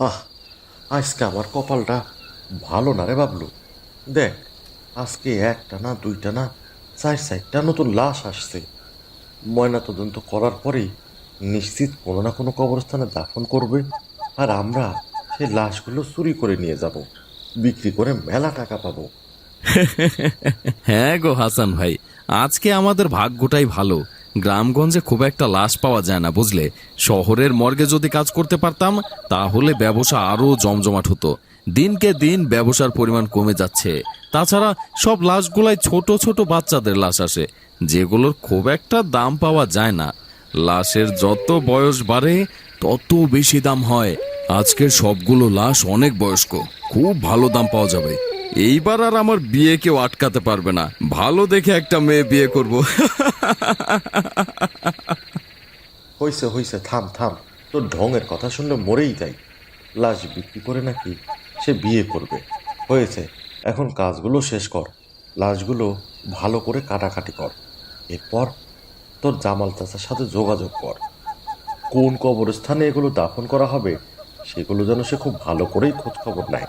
আহ, আজকে আমার কপালটা ভালো না রে বাবলু। দেখ, আজকে একটা না দুইটা না চার চারটা নতুন লাশ আসছে। ময়না তদন্ত করার পরেই নিশ্চিত কোনো না কোনো কবরস্থানে দাফন করবে আর আমরা সেই লাশগুলো চুরি করে নিয়ে যাব, বিক্রি করে মেলা টাকা পাবো। হ্যাঁ গো হাসান ভাই, আজকে আমাদের ভাগ্যটাই ভালো। গ্রামগঞ্জে খুব একটা লাশ পাওয়া যায় না, বুঝলে? শহরের মর্গে যদি কাজ করতে পারতাম, তাহলে ব্যবসা আরও জমজমাট হতো। দিনকে দিন ব্যবসার পরিমাণ কমে যাচ্ছে। তাছাড়া সব লাশগুলাই ছোট ছোট বাচ্চাদের লাশ আসে, যেগুলোর খুব একটা দাম পাওয়া যায় না। লাশের যত বয়স বাড়ে, তত বেশি দাম হয়। আজকের সবগুলো লাশ অনেক বয়স্ক, খুব ভালো দাম পাওয়া যাবে। এইবার আর আমার বিয়ে কেউ আটকাতে পারবে না। ভালো দেখে একটা মেয়ে বিয়ে করব। হইছে হইছে, থাম থাম। তোর ঢঙের কথা শুনলে মরেই যাই। লাশ বিক্রি করে নাকি সে বিয়ে করবে? হয়েছে, এখন কাজগুলো শেষ কর। লাশগুলো ভালো করে কাটাকাটি কর। এরপর তোর জামাল চাচার সাথে যোগাযোগ কর। কোন কবরস্থানে এগুলো দাফন করা হবে, সেগুলো যেন সে খুব ভালো করেই খোঁজ খবর নেয়।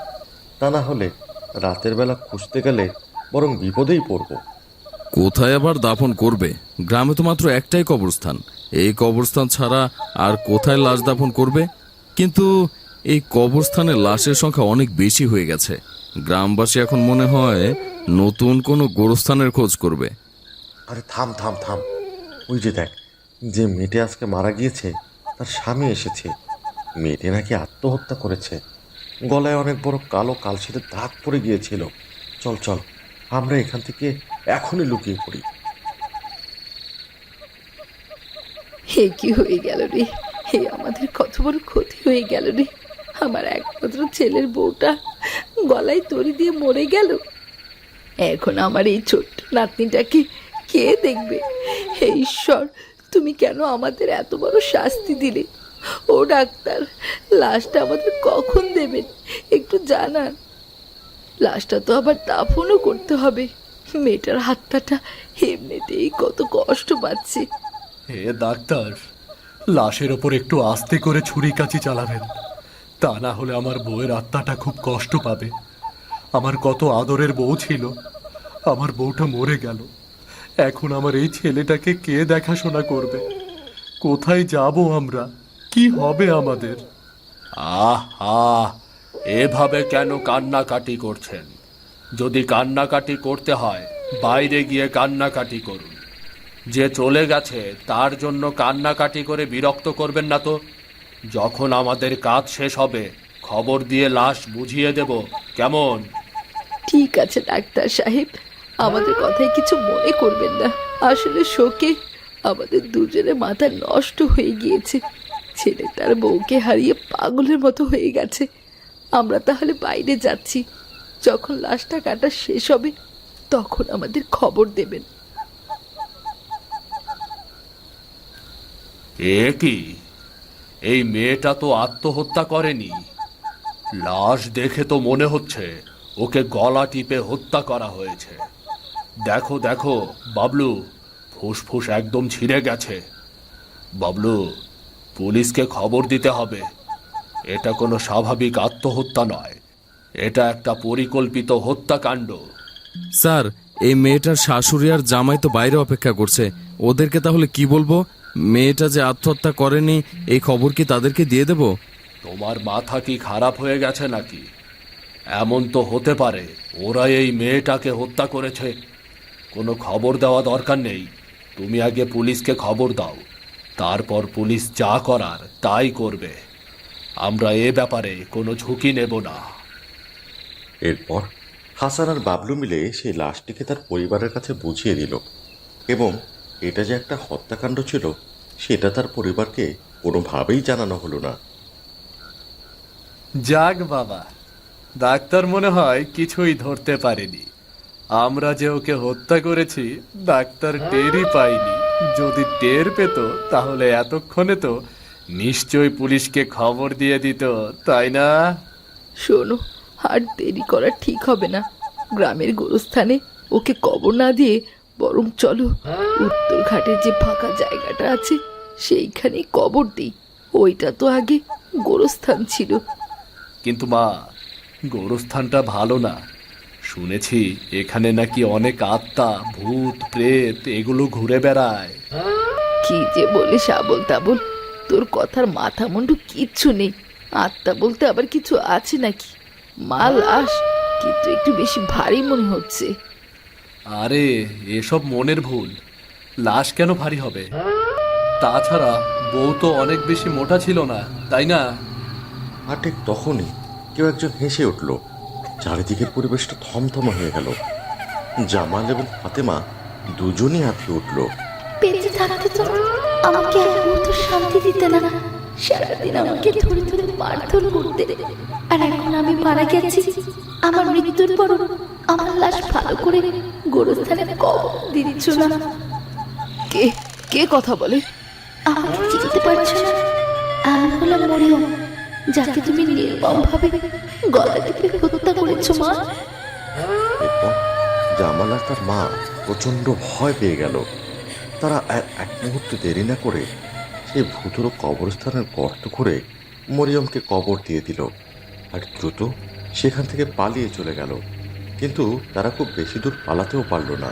তা না হলে রাতের বেলা খুঁজতে গেলে বরং বিপদেই পড়ব। কোথায় আবার দাফন করবে? গ্রামে তো মাত্র একটাই কবরস্থান। এই কবরস্থান ছাড়া আর কোথায় লাশ দাফন করবে? কিন্তু এই কবরস্থানে লাশের সংখ্যা অনেক বেশি হয়ে গেছে। গ্রামবাসী এখন মনে হয় নতুন কোনো গোরস্থানের খোঁজ করবে। আরে থাম থাম থাম। ওই যে দেখ, যে মেয়েটি আজকে মারা গিয়েছে, তার স্বামী এসেছে। মেয়েটি নাকি আত্মহত্যা করেছে। গলায় অনেক বড় কালো কালশিতে দাগ পড়ে গিয়েছিল। চল চল, আমরা এখান থেকে এখনই লুকিয়ে পড়ি। হে কি হয়ে গেল রে? হে আমাদের কত বড় ক্ষতি হয়ে গেল রে? আমার একমাত্র ছেলের বউটা গলায় দড়ি দিয়ে মরে গেল। এখন আমার এই ছোট্ট নাতনিটাকে কে দেখবে? হে ঈশ্বর, তুমি কেন আমাদের এত বড় শাস্তি দিলে? ও ডাক্তার, লাশটা আমাদের কখন দেবেন? একটু জানান। লাশটা তো আবার দাফনও করতে হবে। মেয়েটার হাতটাটা এমনিতেই কত কষ্ট পাচ্ছি। হে ডাক্তার লাশের ওপর একটু আস্তে করে ছুরি কাচি চালাবেন। তা না হলে আমার বউয়ের আত্মাটা খুব কষ্ট পাবে। আমার কত আদরের বউ ছিল আমার বউটা মরে গেল। এখন আমার এই ছেলেটাকে কে দেখাশোনা করবে? কোথায় যাব আমরা? কি হবে আমাদের? আহা এভাবে কেন কান্নাকাটি করছেন? যদি কান্নাকাটি করতে হয়, বাইরে গিয়ে কান্নাকাটি করুন। যে চলে গেছে, তার জন্য কান্নাকাটি করে বিরক্ত করবেন না তো। যখন আমাদের কাজ শেষ হবে, খবর দিয়ে লাশ বুঝিয়ে দেব, কেমন? ঠিক আছে, ডাক্তার সাহেব। আমাদের কথায় কিছু মনে করবেন না। আসলে শোকে আমাদের দুজনের মাথা নষ্ট হয়ে গিয়েছে। ছেলে তার বউকে হারিয়ে পাগলের মতো হয়ে গেছে। আমরা তাহলে বাইরে যাচ্ছি। যখন লাশটা কাটা শেষ হবে, তখন আমাদের খবর দেবেন। এ কি? এই মেয়েটা তো আত্মহত্যা করেনি। লাশ দেখে তো মনে হচ্ছে ওকে গলা টিপে হত্যা করা হয়েছে। দেখো দেখো, বাবলু, ফুসফুস একদম ছিঁড়ে গেছে। বাবলু, পুলিশকে খবর দিতে হবে। এটা কোনো স্বাভাবিক আত্মহত্যা নয়। এটা একটা পরিকল্পিত হত্যাকাণ্ড। স্যার এই মেয়েটার শাশুড়ি আর জামাই তো বাইরে অপেক্ষা করছে। ওদেরকে তাহলে কি বলব? মেয়েটা যে আত্মহত্যা করেনি এই খবর কি তাদেরকে দিয়ে দেব? তোমার মাথা কি খারাপ হয়ে গেছে নাকি? এমন তো হতে পারে ওরা এই মেয়েটাকে হত্যা করেছে। কোনো খবর দেওয়া দরকার নেই। তুমি আগে পুলিশকে খবর দাও। তারপর পুলিশ যা করার তাই করবে। আমরা এ ব্যাপারে কোনো ঝুঁকি নেব না। এরপর হাসান আর বাবলু মিলে সেই লাশটিকে তার পরিবারের কাছে বুঝিয়ে দিল এবং এটা যে একটা হত্যাকাণ্ড ছিল সেটা তার পরিবারকে কোনোভাবেই জানানো হলো না। যাক বাবা ডাক্তার মনে হয় কিছুই ধরতে পারেনি। আমরা যে ওকে হত্যা করেছি ডাক্তার টেরই পাইনি। যদি টের পেত তাহলে এতক্ষণে তো নিশ্চয়ই পুলিশকে খবর দিয়ে দিত তাই না? শোনো আর দেরি করা ঠিক হবে না। গ্রামের গোরস্থানে ওকে কবর না দিয়ে বরং চলো উত্তর ঘাটের যে ফাঁকা জায়গাটা আছে সেইখানে কবর দিই। ওইটা তো আগে গোরস্থান ছিল। কিন্তু মা গোরস্থানটা ভালো না। শুনেছি এখানে নাকি অনেক আত্মা ভূত প্রেত এগুলো ঘুরে বেড়ায়। কি যে বলিস আবল তাবল তোর কথার মাথা মুন্ডু কিচ্ছু নেই। আত্মা বলতে আবার কিছু আছে নাকি? মা লাশ কিন্তু একটু বেশি ভারী মনে হচ্ছে। আরে এসব মনের ভুল। লাশ কেন ভারী হবে? তাছাড়া বউ তো অনেক বেশি মোটা ছিল না তাই না? আর ঠিক তখনই কেউ একজন হেসে উঠল। চারিদিকের পরিবেশটা থমথমে হয়ে গেল। জামাল এবং ফাতেমা দুজনই হাঁপিয়ে উঠল। বেঁচে থাকতে তো আমাকে এক মুহূর্ত শান্তি দিতে না। সারাদিন আমাকে ধরে ধরে মারধর করতে। আর এখন আমি মারা গেছি। আমার মৃত্যুর পর আমার লাশ ভালো করে গোরস্থানে কবর দিচ্ছ না? কে কে কথা বলে? আমাকে চিনতে পারছ না? আমি হলাম মরিয়ম যাকে তুমি নির্মমভাবে গলা টিপে হত্যা করেছ মা। এরপর জামাল আর তার মা প্রচণ্ড ভয় পেয়ে গেল। তারা এক মুহূর্ত দেরি না করে সেই ভূতর কবরস্থানের গর্ত করে মরিয়মকে কবর দিয়ে দিল আর দ্রুত সেখান থেকে পালিয়ে চলে গেল। কিন্তু তারা খুব বেশি দূর পালাতেও পারল না।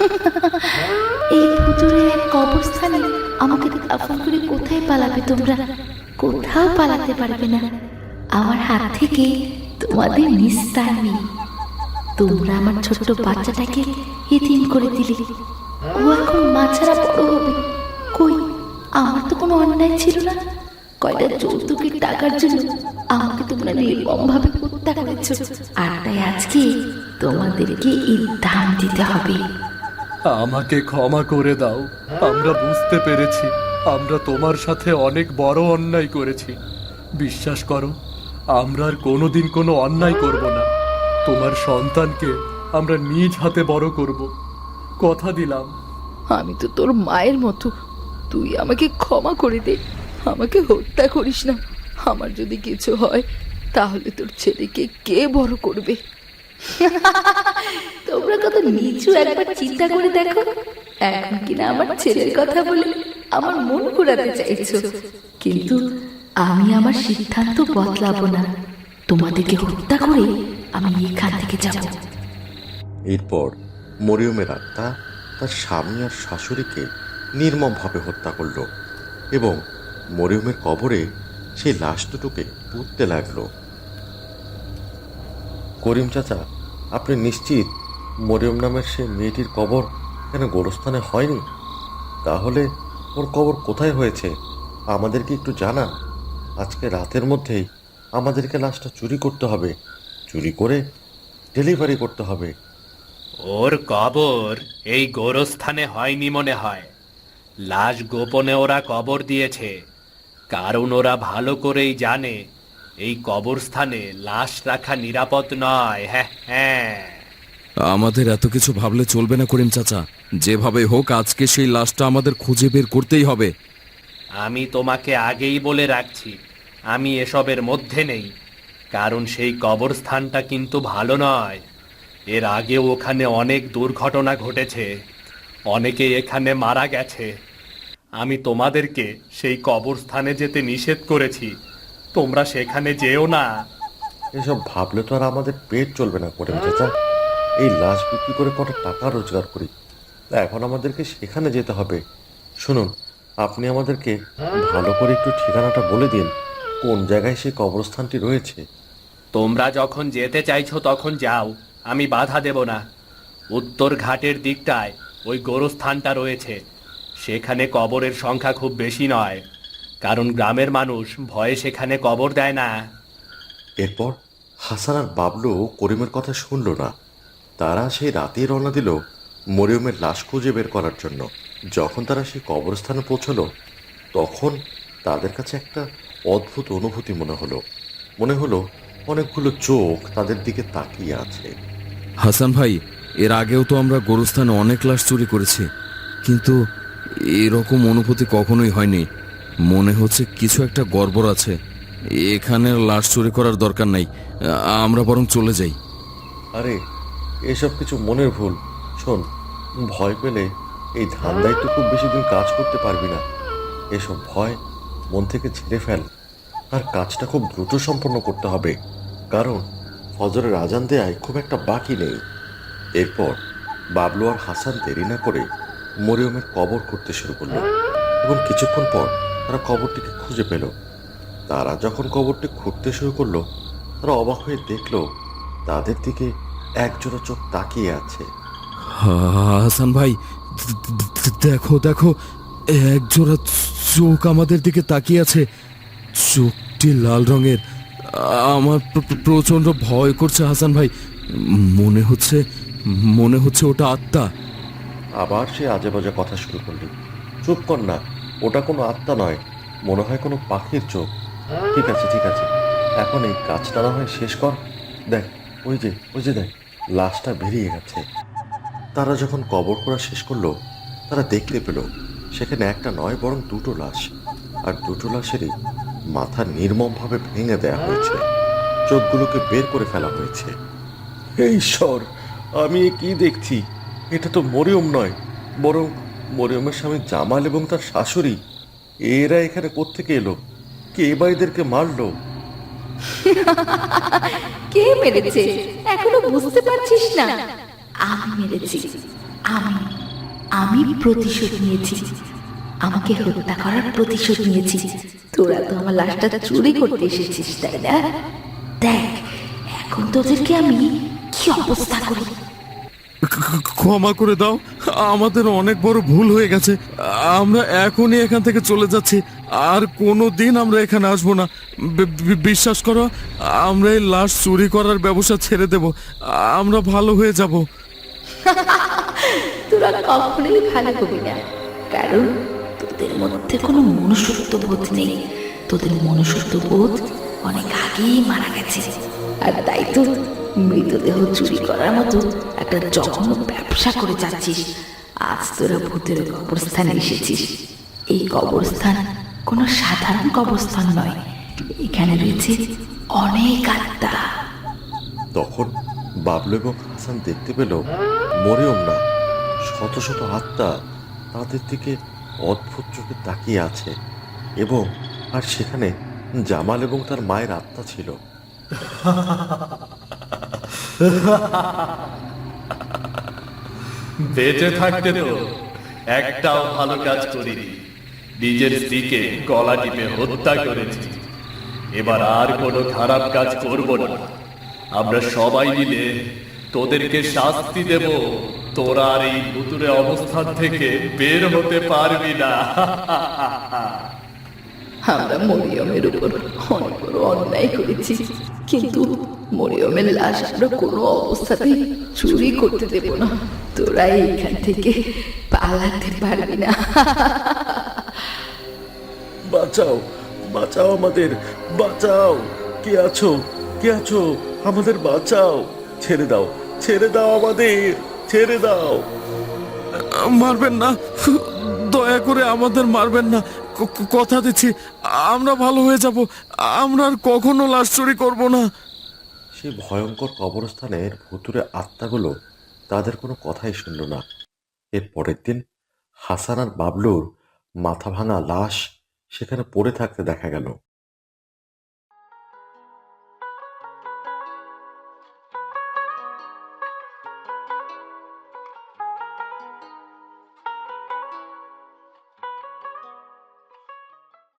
এই ভুতুরে কবরস্থানে আমাকে দাফন করে কোথায় পালাবে তোমরা? কোথাও পালাতে পারবে না। আমার হাত থেকে তোমাদের নিস্তার নেই। তোমরা আমার ছোট্ট বাচ্চাটাকে এতিম করে দিলে। ও এখন মা ছাড়া বড় হবে। আমার তো কোনো অন্যায় ছিল না। কয়টা যৌতুকের টাকার জন্য আমাকে তোমরা নির্মমভাবে হত্যা করেছ। আর তাই আজকে তোমাদেরকে এর দাম দিতে হবে। আমাকে ক্ষমা করে দাও। আমরা বুঝতে পেরেছি। আমরা তোমার সাথে অনেক বড় অন্যায় করেছি। বিশ্বাস করো আমরা আর কোনোদিন কোনো অন্যায় করব না। তোমার সন্তানকে আমরা নিজ হাতে বড় করব। কথা দিলাম। আমি তো তোর মায়ের মতো তুই আমাকে ক্ষমা করে দে। আমাকে হত্যা করিস না। আমার যদি কিছু হয় তাহলে তোর ছেলেকে কে বড় করবে? তোমরা কত নিচু একবার চিন্তা করে দেখো। এখন কিনা আমার ছেলের কথা বলে আমার মন ঘোরাতে চাইছো। কিন্তু আমি আমার সিদ্ধান্ত বদলাবো না। তোমাদেরকে হত্যা করে আমি এখান থেকে যাব। এরপর মরিয়মের আত্মা তার স্বামী আর শাশুড়িকে নির্মমভাবে হত্যা করল এবং মরিয়মের কবরে সেই লাশ দুটোকে পুঁততে লাগল। করিম চাচা, আপনি নিশ্চিত মরিয়ম নামের সেই মেয়েটির কবর কেন গোরস্থানে হয়নি? তাহলে ওর কবর কোথায় হয়েছে? আমাদেরকে একটু জানান। আজকে রাতের মধ্যেই আমাদেরকে লাশটা চুরি করতে হবে। চুরি করে ডেলিভারি করতে হবে। ওর কবর এই গোরস্থানে হয়নি মনে হয়। লাশ গোপনে ওরা কবর দিয়েছে। কারণ ওরা ভালো করেই জানে এই কবরস্থানে লাশ রাখা নিরাপদ নয়। হ্যাঁ হ্যাঁ। আমাদের এত কিছু ভাবলে চলবে না করিম চাচা। যেভাবে হোক আজকে সেই লাশটা আমাদের খুঁজে বের করতেই হবে। আমি তোমাকে আগেই বলে রাখছি আমি এসবের মধ্যে নেই। কারণ সেই কবরস্থানটা কিন্তু ভালো নয়। এর আগেও ওখানে অনেক দুর্ঘটনা ঘটেছে। অনেকে এখানে মারা গেছে। আমি তোমাদেরকে সেই কবরস্থানে যেতে নিষেধ করেছি। তোমরা সেখানে যেও না। এসব ভাবলে তো আর আমাদের পেট চলবে না করিম চাচা। এই লাশ বিক্রি করে কত টাকা রোজগার করি। এখন আমাদেরকে সেখানে যেতে হবে। শুনুন আপনি আমাদেরকে ভালো করে একটু ঠিকানাটা বলে দিন কোন জায়গায় সেই কবরস্থানটি রয়েছে। তোমরা যখন যেতে চাইছো তখন যাও আমি বাধা দেব না। উত্তর ঘাটের দিকটায় ওই গোরস্থানটা রয়েছে। সেখানে কবরের সংখ্যা খুব বেশি নয় কারণ গ্রামের মানুষ ভয়ে সেখানে কবর দেয় না। এরপর হাসান আর বাবলু করিমের কথা শুনল না। তারা সেই রাতেই রওনা দিল মরিয়মের লাশ খুঁজে বের করার জন্য। যখন তারা সেই কবরস্থানে পৌঁছলো তখন তাদের কাছে একটা অদ্ভুত অনুভূতি মনে হলো। মনে হলো অনেকগুলো চোখ তাদের দিকে তাকিয়ে আছে। হাসান ভাই এর আগেও তো আমরা গোরস্থানে অনেক লাশ চুরি করেছি কিন্তু এরকম অনুভূতি কখনোই হয়নি। মনে হচ্ছে কিছু একটা গড়বড় আছে। এখানে লাশ চুরি করার দরকার নাই। আমরা বরং চলে যাই। আরে, এসব কিছু মনের ভুল। শোন, ভয় পেলে এই ধান্দায় তো খুব বেশি দিন কাজ করতে পারবি না। এসব ভয় মন থেকে ঝেড়ে ফেল। আর কাজটা খুব দ্রুত সম্পন্ন করতে হবে। কারণ ফজরের আজান দেয়ায় খুব একটা বাকি নেই। এরপর বাবলু আর হাসান দেরি না করে মরিয়মের কবর করতে শুরু করল এবং কিছুক্ষণ পর তারা কবরটিকে খুঁজে পেল। তারা যখন কবরটি খুঁড়তে শুরু করল, তারা অবাক হয়ে দেখল, তাদের দিকে একজোড়া চোখ তাকিয়ে আছে। হাসান ভাই, দেখো দেখো এক জোড়া চোখ আমাদের দিকে তাকিয়ে আছে। চোখটি লাল রঙের। আমার প্র- প্র- প্রচণ্ড ভয় করছে হাসান ভাই। মনে হচ্ছে মনে হচ্ছে ওটা আত্মা। আবার সে আজে বাজে কথা শুরু করলি। চুপ কর না, ওটা কোনো আত্মা নয়, মনে হয় কোনো পাখির চোখ। ঠিক আছে ঠিক আছে। এখন এই কাজটা না হয় শেষ কর। দেখ, ওই যে ওই যে দেখ, লাশটা বেরিয়ে গেছে। তারা যখন কবর করা শেষ করল, তারা দেখতে পেল, সেখানে একটা নয়, বরং দুটো লাশ। আর দুটো লাশেরই মাথা নির্মমভাবে ভেঙে দেয়া হয়েছে। চোখগুলোকে বের করে ফেলা হয়েছে। হে ঈশ্বর আমি কি দেখছি? এটা তো মরিয়ম নয়, বরং মরিয়মের স্বামী জামাল এবং তার শাশুড়ি। এরা এখানে কোত্থেকে এলো? কে বা এদেরকে মারলো? কে মেরেছে? এখনও বুঝতে পারছিস না। আমি মেরেছি। আমি আমি প্রতিশোধ নিয়েছি। আমাকে হত্যা করার প্রতিশোধ নিয়েছি। তোরা তো আমার লাশটা চুরি করতে এসেছিস, তাই না? দেখ, এখন তোদেরকে আমি কি অবস্থা করি? ক্ষমা করে দাও। আমাদের অনেক বড় ভুল হয়ে গেছে। আমরা এখনই এখান থেকে চলে যাচ্ছি। আর কোনো দিন আমরা এখানে আসব না। বিশ্বাস করো, আমরা এই লাশ চুরি করার ব্যবসা ছেড়ে দেব। আমরা ভালো হয়ে যাব। তোরা কখনোই ভালো হবি না। কারণ তোদের মধ্যে কোনো মনুষ্যত্ব বোধ নেই। তোদের মনুষ্যত্ব বোধ অনেক আগেই মারা গেছে। আর তাই তো মৃতদেহ চুরি করার মতো একটা জঘন্য ব্যবসা করে যাচ্ছিস। আজ তোরা ভূতের কবরস্থানে এসেছিস। এই কবরস্থান কোনো সাধারণ কবরস্থান নয়। এখানে রয়েছে অনেক আত্মা। তখন বাবলু এবং হাসান দেখতে পেল মরিয়ম না। শত শত আত্মা তাদের দিকে অদ্ভুত চোখে তাকিয়ে আছে। এবং আর সেখানে জামাল এবং তার মায়ের আত্মা ছিল। বেঁচে থাকতে তো একটাও ভালো কাজ করিনি। নিজের স্ত্রীকে গলা টিপে হত্যা করেছি। এবার আর কোনো খারাপ কাজ করব না। আমরা সবাই মিলে তোদেরকে শাস্তি দেব। তোরা আর এই ভুতুরে অবস্থান থেকে বের হতে পারবি না। আমরা মরিয়মের উপর অনেক বড় অন্যায় করেছি। কিন্তু মরিয়মের লাশ আমরা কোনো অবস্থাতেই চুরি করতে দেব না। তোরা এইখান থেকে পালাতে পারবি না। বাঁচাও বাঁচাও আমাদের, বাঁচাও। কে আছো? কে আছো? আমাদের বাঁচাও। ছেড়ে দাও ছেড়ে দাও আমাদের, ছেড়ে দাও। মারবেন না। দয়া করে আমাদের মারবেন না। কথা দিচ্ছি। আমরা ভালো হয়ে যাব। আমরা আর কখনো লাশ চুরি করব না। সে ভয়ঙ্কর কবরস্থানের ভুতুরে আত্মাগুলো তাদের কোনো কথাই শুনল না। এর পরের দিন হাসান আর বাবলুর মাথা ভাঙা লাশ সেখানে পড়ে থাকতে দেখা গেল।